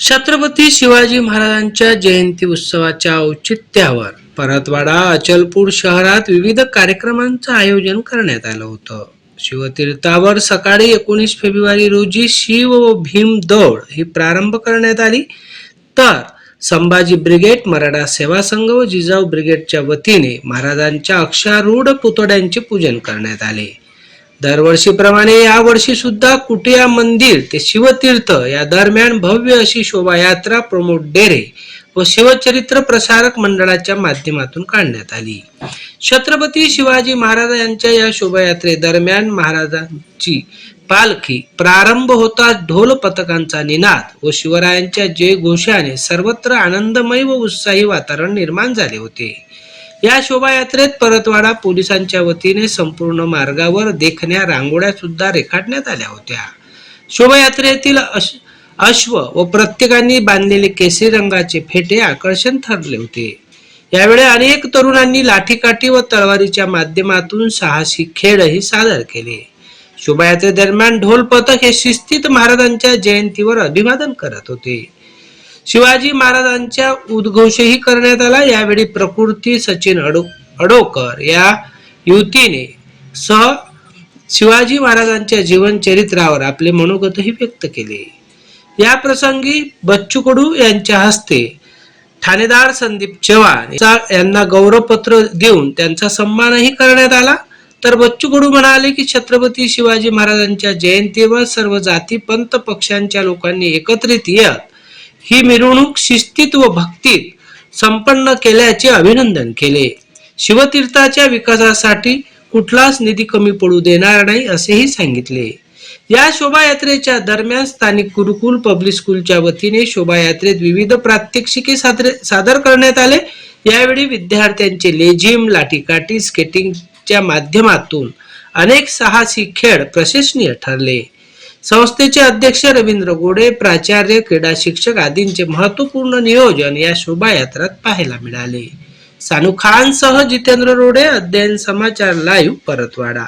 छत्रपती शिवाजी महाराजांच्या जयंती उत्सवाच्या औचित्यावर परतवाडा अचलपूर शहरात विविध कार्यक्रमांचं आयोजन करण्यात आलं होतं. शिवतीर्थावर सकाळी एकोणीस फेब्रुवारी रोजी शिव व भीम दौड ही प्रारंभ करण्यात आली. तर संभाजी ब्रिगेड मराठा सेवा संघ व जिजाऊ ब्रिगेडच्या वतीने महाराजांच्या अक्षारूढ पुतळ्यांचे पूजन करण्यात आले. दरवर्षीप्रमाणे यावर्षी सुद्धा कुटिया मंदिर ते शिवतीर्थ या दरम्यान भव्य अशी शोभायात्रा प्रमोद डेरे व शिवचरित्र प्रसारक मंडळाच्या माध्यमातून काढण्यात आली. छत्रपती शिवाजी महाराज यांच्या या शोभायात्रे दरम्यान महाराजांची पालखी प्रारंभ होता ढोल पथकांचा निनाद व शिवरायांच्या जय घोषाने सर्वत्र आनंदमय व उत्साही वातावरण निर्माण झाले होते. या शोभायात्रेत परतवाडा पोलिसांच्या वतीने संपूर्ण मार्गावर देखण्या रांगोळ्या सुद्धा रेखाटण्यात आल्या होत्या. शोभायात्रेतील अश अश्व व प्रत्येकाने बांधलेले केसरी रंगाचे फेटे आकर्षण ठरले होते. यावेळी अनेक तरुणांनी लाठीकाठी व तलवारीच्या माध्यमातून साहसी खेळही सादर केले. शोभायात्रेदरम्यान ढोल पथक हे शिस्तीत महाराजांच्या जयंतीवर अभिवादन करत होते. शिवाजी महाराजांच्या उद्घोषही करण्यात आला. यावेळी प्रकृती सचिन अडो अडोकर या युवतीने सह शिवाजी महाराजांच्या जीवन चरित्रावर आपले मनोगतही व्यक्त केले. या प्रसंगी बच्चू कडू यांच्या हस्ते ठाणेदार संदीप चव्हाण यांना गौरवपत्र देऊन त्यांचा सन्मानही करण्यात आला. तर बच्चू कडू म्हणाले की छत्रपती शिवाजी महाराजांच्या जयंतीवर सर्व जाती पंत पक्षांच्या लोकांनी एकत्रित येत ही मिरवणूक शिस्तीत व भक्तीत संपन्न केल्याचे अभिनंदन केले. शिवतीर्थाच्या विकासासाठी कुठलाच निधी कमी पडू देणार नाही असेही सांगितले. या शोभायात्रेच्या दरम्यान स्थानिक गुरुकुल पब्लिक स्कूलच्या वतीने शोभायात्रेत विविध प्रात्यक्षिके सादर सादर करण्यात आले. यावेळी विद्यार्थ्यांचे लेझिम लाठीकाठी स्केटिंगच्या माध्यमातून अनेक साहसी खेळ प्रशंसनीय ठरले. संस्थेचे अध्यक्ष रवींद्र गोडे प्राचार्य क्रीडा शिक्षक आदींचे महत्त्वपूर्ण नियोजन या शोभायात्रात पाहायला मिळाले. सानू खान सह जितेंद्र रोडे अध्ययन समाचार लाईव्ह परतवाडा.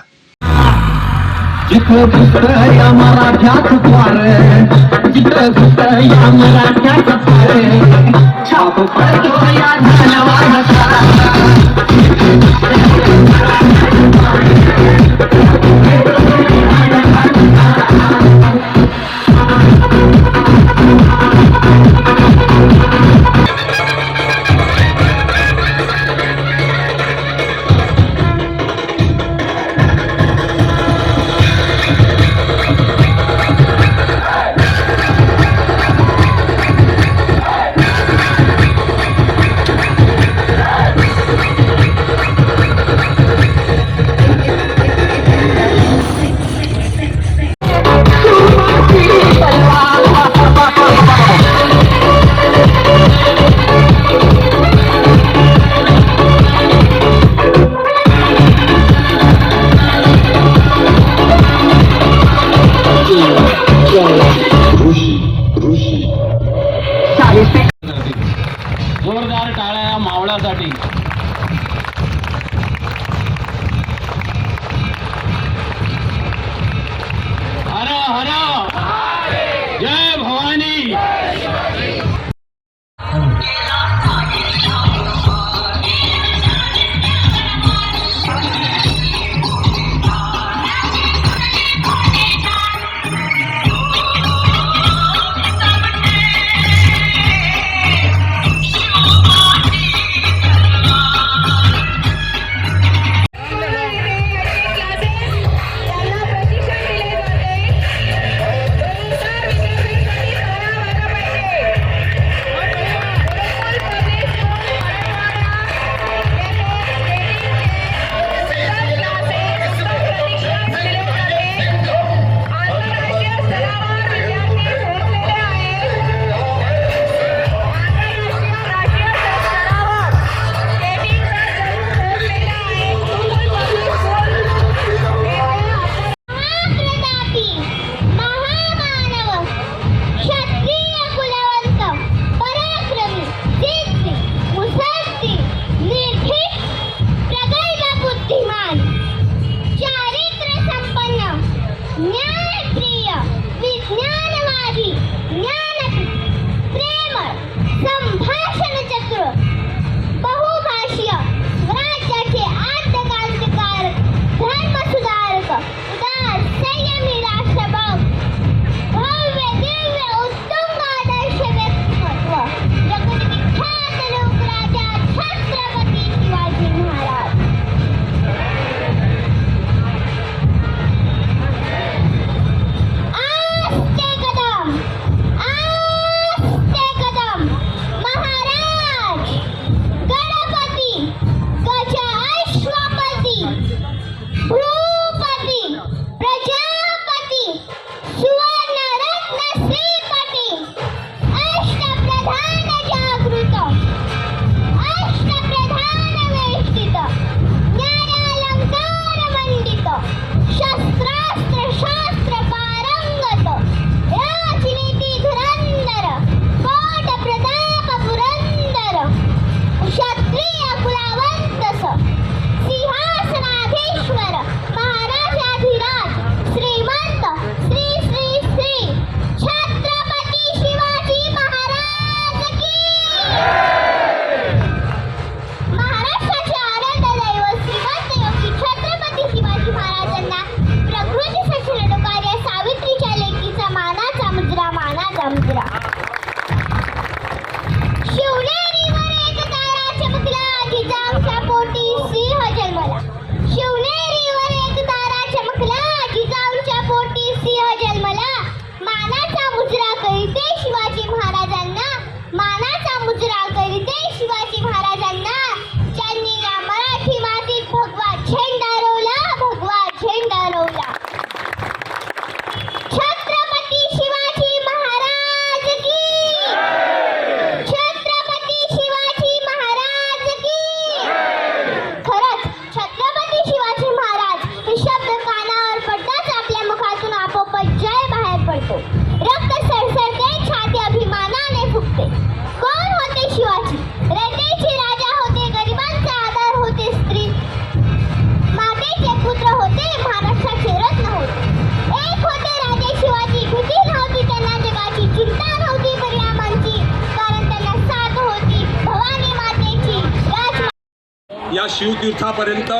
या शिवतीर्थापर्यंत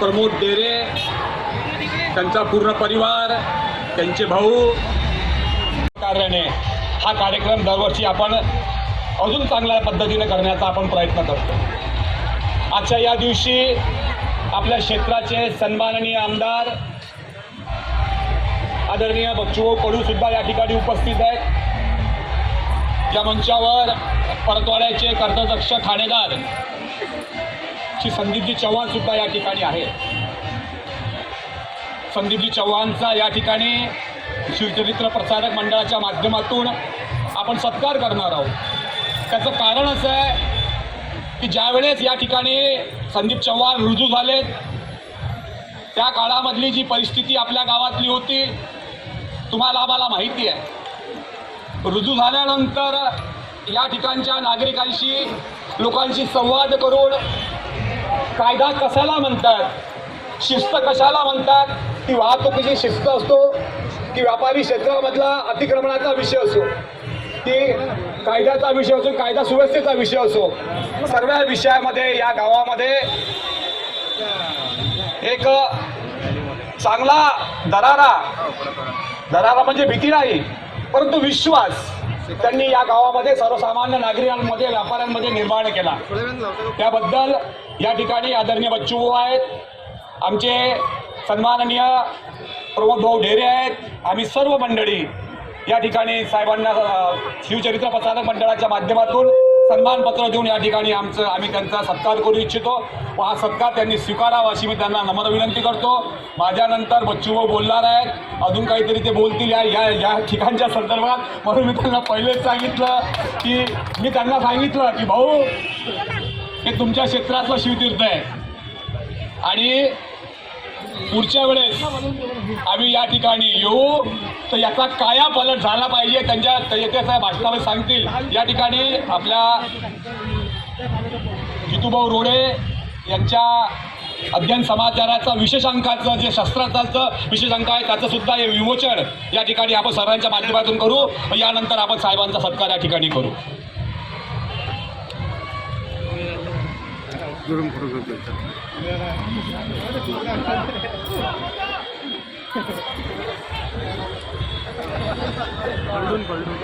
प्रमोद डेरे त्यांचा पूर्ण परिवार त्यांचे भाऊ. कार्याने हा कार्यक्रम दरवर्षी आपण अजून चांगल्या पद्धतीने करण्याचा आपण प्रयत्न करतो. आजच्या या दिवशी आपल्या क्षेत्राचे सन्माननीय आमदार आदरणीय बच्चू कडू सुद्धा या ठिकाणी उपस्थित आहेत. या मंचावर परतवाड्याचे कर्तदक्ष ठाणेदार श्री संदीपजी चव्हाण सुद्धा या ठिकाणी आहे संदीपजी चव्हाणचा या ठिकाणी शिवचरित्र प्रसारक मंडळाच्या माध्यमातून आपण सत्कार करणार आहोत. त्याचं कारण असं आहे की ज्यावेळेस या ठिकाणी संदीप चव्हाण रुजू झालेत त्या काळामधली जी परिस्थिती आपल्या गावातली होती तुम्हाला आम्हाला माहिती आहे. रुजू झाल्यानंतर या ठिकाणच्या नागरिकांशी लोकांशी संवाद करून कायदा कशाला म्हणतात शिस्त कशाला म्हणतात ती वाहतुकीची शिस्त असतो की व्यापारी क्षेत्रामधला अतिक्रमणाचा विषय असो ती कायद्याचा विषय असो कायदा सुव्यवस्थेचा विषय असो सर्व विषयामध्ये या गावामध्ये एक चांगला दरारा दरारा म्हणजे भीती नाही परंतु विश्वास. त्यांनी या गावामध्ये सर्वसामान्य नागरिकांमध्ये व्यापाऱ्यांमध्ये निर्माण केला. त्याबद्दल या ठिकाणी आदरणीय बच्चू आहेत. आमचे सन्माननीय प्रमोद भाऊ ढेरे आहेत. आम्ही सर्व मंडळी या ठिकाणी साहेबांना शिवचरित्र प्रसारक मंडळाच्या माध्यमातून सन्मानपत्र देऊन या ठिकाणी आमचं आम्ही त्यांचा सत्कार करू इच्छितो व हा सत्कार त्यांनी स्वीकारावा अशी मी त्यांना नम्र विनंती करतो. माझ्यानंतर बच्चू भाऊ बोलणार आहेत. अजून काहीतरी ते बोलतील या या या ठिकाणच्या संदर्भात. म्हणून मी त्यांना पहिलेच सांगितलं की मी त्यांना सांगितलं की भाऊ हे तुमच्या क्षेत्रातलं शिवतीर्थ आहे. आणि पुढच्या वेळेस आम्ही या ठिकाणी येऊ तर याचा काया पलट झाला पाहिजे. त्यांच्या येत्या साहेब भाषणामध्ये सांगतील. या ठिकाणी आपल्या जितूभाऊ रोडे यांच्या अध्ययन समाचाराचं विशेष अंकाचं जे शस्त्राचं विशेष अंक आहे त्याचं सुद्धा हे विमोचन या ठिकाणी आपण सर्वांच्या माध्यमातून करू. यानंतर आपण साहेबांचा सत्कार या ठिकाणी करू. 걸룬 걸룬.